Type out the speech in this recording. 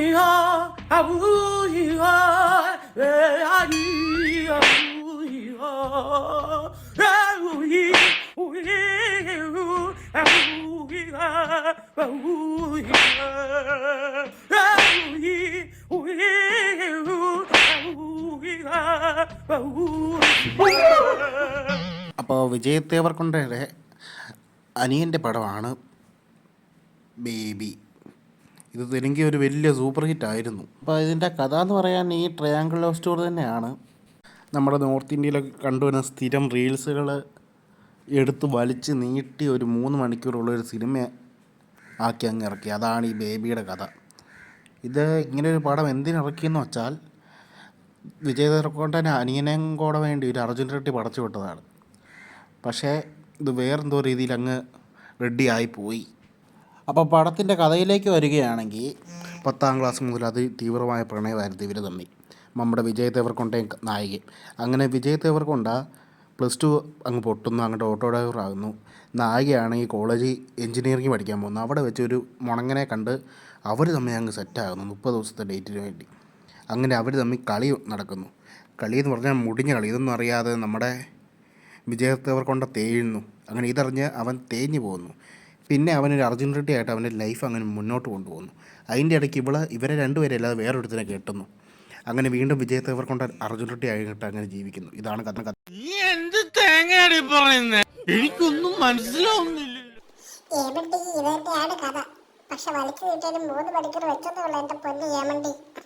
아우이야 아우이야 왜 아니 아우이야 아우이 우이우 아우이야 아우이야 아우이 우이우 아우이야 아우이야 അപ്പോൾ വിജയ് ദേവർക്കൊണ്ടയുടെ അനിയൻ്റെ പടമാണ് ബേബി ഇത് തെലുങ്കിൽ ഒരു വലിയ സൂപ്പർ ഹിറ്റ് ആയിരുന്നു. അപ്പോൾ ഇതിന്റെ കഥ എന്ന് പറയാൻ ഈ ട്രയാങ്കിൾ ലവ് സ്റ്റോറി തന്നെയാണ്. നമ്മുടെ നോർത്ത് ഇന്ത്യയിലൊക്കെ കണ്ടുവരുന്ന സ്ഥിരം റീൽസുകൾ എടുത്ത് വലിച്ച് നീട്ടി ഒരു മൂന്ന് മണിക്കൂറുള്ള ഒരു സിനിമ ആക്കി അങ്ങ് ഇറക്കി. അതാണ് ഈ ബേബിയുടെ കഥ. ഇത് ഇങ്ങനെ ഒരു പടം എന്തിനിറക്കിയെന്ന് വെച്ചാൽ വിജയ് ദേവർക്കൊണ്ടന്റെ അനിയനെയും കൂടെ വേണ്ടി ഒരു അർജുൻ റെഡ്ഡി പടച്ചു വിട്ടതാണ്. പക്ഷേ ഇത് വേറെന്തോ രീതിയിൽ അങ്ങ് റെഡി ആയി പോയി. അപ്പോൾ പടത്തിന്റെ കഥയിലേക്ക് വരികയാണെങ്കിൽ പത്താം ക്ലാസ് മുതൽ അത് തീവ്രമായ പ്രണയമായിരുന്നു ഇവർ തമ്മിൽ. നമ്മുടെ വിജയ് തേവർക്കൊണ്ട അങ്ങനെ വിജയ് തേവർക്കൊണ്ട പ്ലസ് ടു അങ്ങ് പൊട്ടുന്നു അങ്ങോട്ട് ഓട്ടോ ഡ്രൈവർ ആകുന്നു. നായികയാണ് ഈ കോളേജിൽ എഞ്ചിനീയറിംഗ് പഠിക്കാൻ പോകുന്നത്. അവിടെ വെച്ച് ഒരു മുണങ്ങനെ കണ്ട് അവർ തമ്മിൽ അങ്ങ് സെറ്റാകുന്നു മുപ്പത് ദിവസത്തെ ഡേറ്റിന് വേണ്ടി. അങ്ങനെ അവർ തമ്മിൽ കളി നടക്കുന്നു. കളി എന്ന് പറഞ്ഞാൽ മുടിഞ്ഞ കളി. ഇതൊന്നും അറിയാതെ നമ്മുടെ വിജയത്തവർ കൊണ്ട തേഴുന്നു അങ്ങനെ ഇതറിഞ്ഞ് അവൻ തേഞ്ഞു പോകുന്നു പിന്നെ അവനൊരു അർജുൻ റെഡ്ഡി ആയിട്ട് അവന്റെ ലൈഫ് അങ്ങനെ മുന്നോട്ട് കൊണ്ടുപോകുന്നു. അതിന്റെ ഇടയ്ക്ക് ഇവൾ ഇവരെ രണ്ടുപേരെ അല്ലാതെ വേറൊരുത്തിനെ കെട്ടുന്നു. അങ്ങനെ വീണ്ടും വിജയത്തെ കൊണ്ട് അർജുൻ റെഡ്ഡി ആയിട്ട് അങ്ങനെ ജീവിക്കുന്നു. ഇതാണ് കഥ. കഥ എനിക്കൊന്നും മനസ്സിലാവുന്നില്ല. ഏമണ്ടി തന്നെയാണ് കഥ. പക്ഷെ വലിച്ചു നീട്ടിയാലും മൂന്ന് മണിക്കൂർ വെച്ചതേ ഉള്ളൂ എന്റെ പൊന്ന് ഏമണ്ടി.